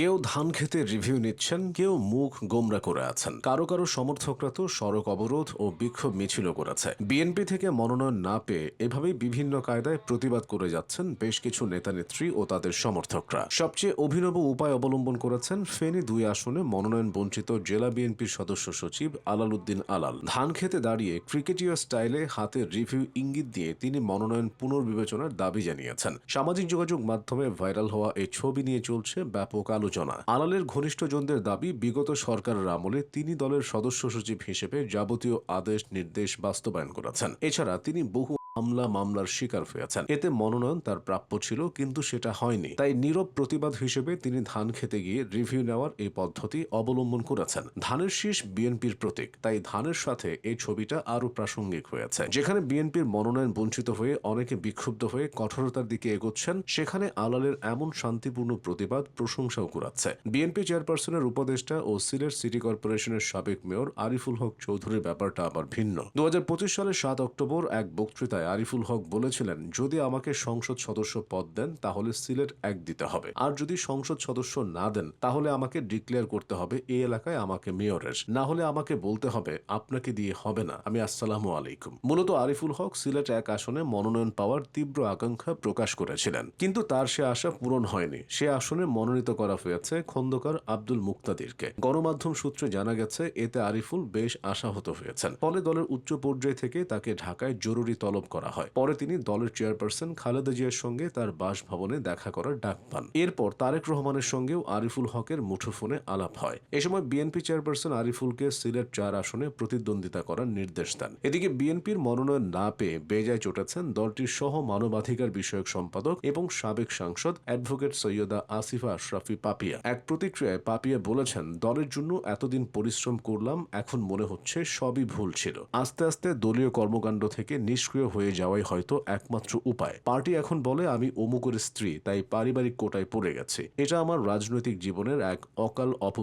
কেউ ধান খেতে রিভিউ নিচ্ছেন, কেউ মুখ গোমরা করে আছেন। কারও কারও সমর্থকরা তো সড়ক অবরোধ ও বিক্ষোভ মিছিলও করেছে। বিএনপি থেকে মনোনয়ন না পেয়ে এভাবেই বিভিন্ন কায়দায় প্রতিবাদ করে যাচ্ছেন বেশ কিছু নেতানেত্রী ও তাদের সমর্থকরা। সবচেয়ে অভিনব উপায় অবলম্বন করেছেন ফেনী দুই আসনে মনোনয়ন বঞ্চিত জেলা বিএনপির সদস্য সচিব আলাল উদ্দিন আলাল। ধান খেতে দাঁড়িয়ে ক্রিকেটীয় স্টাইলে হাতে রিভিউ ইঙ্গিত দিয়ে তিনি মনোনয়ন পুনর্বিবেচনার দাবি জানিয়েছেন। সামাজিক যোগাযোগ মাধ্যমে ভাইরাল হওয়া এই ছবি নিয়ে চলছে ব্যাপক আলোচনা। আলালের ঘনিষ্ঠজনদের দাবি, বিগত সরকারের আমলে তিনি দলের সদস্য সচিব হিসেবে যাবতীয় আদেশ, নির্দেশ বাস্তবায়ন করেছেন। এছাড়া তিনি বহু মামলা মামলার শিকার হয়েছেন। এতে মনোনয়ন তার প্রাপ্য ছিল, কিন্তু সেটা হয়নি। তাই নীরব প্রতিবাদ হিসেবে তিনি ধান খেতে গিয়ে রিভিউ নেওয়ার এই পদ্ধতি অবলম্বন করেছেন। ধানের শীষ বিএনপির প্রতীক, তাই ধানের সাথে এই ছবিটা আরও প্রাসঙ্গিক হয়েছে। যেখানে বিএনপির মনোনয়ন বঞ্চিত হয়ে অনেকে বিক্ষুব্ধ হয়ে কঠোরতার দিকে এগোচ্ছেন, সেখানে আলালের এমন শান্তিপূর্ণ প্রতিবাদ প্রশংসাও কুড়াচ্ছে। বিএনপি চেয়ারপারসনের উপদেষ্টা ও সিলেট সিটি কর্পোরেশনের সাবেক মেয়র আরিফুল হক চৌধুরীর ব্যাপারটা আবার ভিন্ন। দু হাজার পঁচিশ সালের সাত অক্টোবর এক বক্তৃতায় আরিফুল হক বলেছিলেন, যদি আমাকে সংসদ সদস্য পদ দেন, তাহলে সিলেট এক দিতে হবে। আর যদি সংসদ সদস্য না দেন, তাহলে আমাকে ডিক্লেয়ার করতে হবে এই এলাকায় আমাকে মেয়রের। না হলে আমাকে বলতে হবে, আপনাকে দিয়ে হবে না। আমি আসসালামু আলাইকুম। মূলত আরিফুল হক সিলেট এক আসনে মনোনয়ন পাওয়ার তীব্র আকাঙ্ক্ষা প্রকাশ করেছিলেন। কিন্তু তার সে আশা পূরণ হয়নি। সে আসনে মনোনীত করা হয়েছে খন্দকার আব্দুল মুক্তাদিরকে। গণমাধ্যম সূত্রে জানা গেছে, এতে আরিফুল বেশ আশাহত হয়েছেন। ফলে দলের উচ্চ পর্যায় থেকে তাকে ঢাকায় জরুরি তলব করা হয়। পরে তিনি দলের চেয়ারপারসন খালেদা জিয়ার সঙ্গে তার বাসভবনে দেখা করার ডাক পান। এরপর তারেক রহমানের সঙ্গেও আরিফুল হকের মুঠোফোনে আলাপ হয়। এ সময় বিএনপি চেয়ারপারসন আরিফুলকে সিলেট চার আসনে প্রতিদ্বন্দ্বিতা করার নির্দেশ দেন। এদিকে বিএনপির মনোনয়ন না পেয়ে বেজায় চটেছেন দলটির সহ মানবাধিকার বিষয়ক সম্পাদক এবং সাবেক সাংসদ অ্যাডভোকেট সৈয়দা আসিফা আশরাফি পাপিয়া। এক প্রতিক্রিয়ায় পাপিয়া বলেছেন, দলের জন্য এতদিন পরিশ্রম করলাম, এখন মনে হচ্ছে সবই ভুল ছিল। আস্তে আস্তে দলীয় কর্মকাণ্ড থেকে নিষ্ক্রিয় হয়ে যাওয়াই হয়তো একমাত্র উপায়। পার্টি এখন বলে, আমি অমুকের স্ত্রী, তাই পারিবারিক কোটায় পড়ে গেছে। এটা আমার রাজনৈতিক জীবনের এক অকাল অপ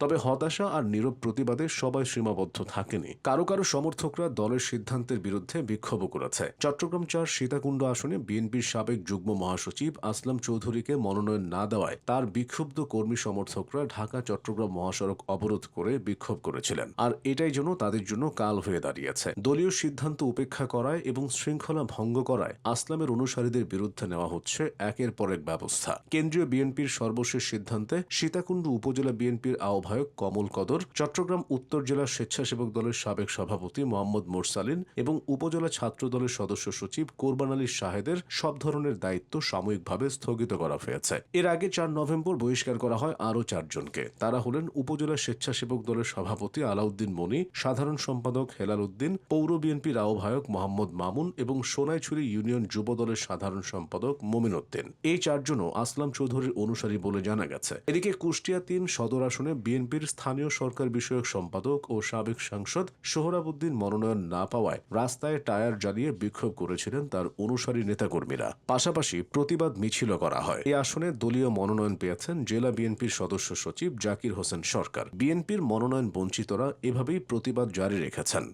তবে হতাশা আর নীরব প্রতিবাদে সবাই সীমাবদ্ধ থাকেনি। কারও কারও সমর্থকরা দলের সিদ্ধান্তের বিরুদ্ধে বিক্ষোভ করেছে। চট্টগ্রাম চার সীতাকুণ্ড আসনে বিএনপির সাবেক যুগ্ম মহাসচিব আসলাম চৌধুরীকে মনোনয়ন না দেওয়ায় তার বিক্ষুব্ধ কর্মী সমর্থকরা ঢাকা চট্টগ্রাম মহাসড়ক অবরোধ করে বিক্ষোভ করেছিলেন। আর এটাই যেন তাদের জন্য কাল হয়ে দাঁড়িয়েছে। দলীয় সিদ্ধান্ত উপেক্ষা করায় এবং শৃঙ্খলা ভঙ্গ করায় আসলামের অনুসারীদের বিরুদ্ধে নেওয়া হচ্ছে একের পর এক ব্যবস্থা। কেন্দ্রীয় বিএনপির সর্বশেষ সিদ্ধান্তে সীতাকুণ্ড উপজেলা বিএনপির আহ্বায়ক কমল কদর, চট্টগ্রাম উত্তর জেলা স্বেচ্ছাসেবক দলের সাবেক সভাপতি মোহাম্মদ মোরসালিন এবং উপজেলা ছাত্র দলের সদস্য সচিব কোরবান আলী শাহেদের সব ধরনের দায়িত্ব সাময়িকভাবে স্থগিত করা হয়েছে। এর আগে চার নভেম্বর বহিষ্কার করা হয় আরও চারজনকে। তারা হলেন উপজেলা স্বেচ্ছাসেবক দলের সভাপতি আলাউদ্দিন মনি, সাধারণ সম্পাদক হেলাল উদ্দিন, পৌর বিএনপির আহ্বায়ক মোহাম্মদ মামুন এবং সোনাইছুরি ইউনিয়ন যুব দলের সাধারণ সম্পাদক মমিন উদ্দিন। এই চারজনও আসলাম চৌধুরীর অনুসারী বলে জানা গেছে। এদিকে কুষ্টিয়া তিন সদর আসনে বিএনপির স্থানীয় সরকার বিষয়ক সম্পাদক ও সাবেক সাংসদ সোহরাবুদ্দিন মনোনয়ন না পাওয়ায় রাস্তায় টায়ার জ্বালিয়ে বিক্ষোভ করেছিলেন তার অনুসারী নেতাকর্মীরা। পাশাপাশি প্রতিবাদ মিছিল করা হয়। এই আসনে দলীয় মনোনয়ন পেয়েছেন জেলা বিএনপির সদস্য সচিব জাকির হোসেন সরকার। বিএনপির মনোনয়ন বঞ্চিতরা এভাবেই প্রতিবাদ জারি রেখেছেন।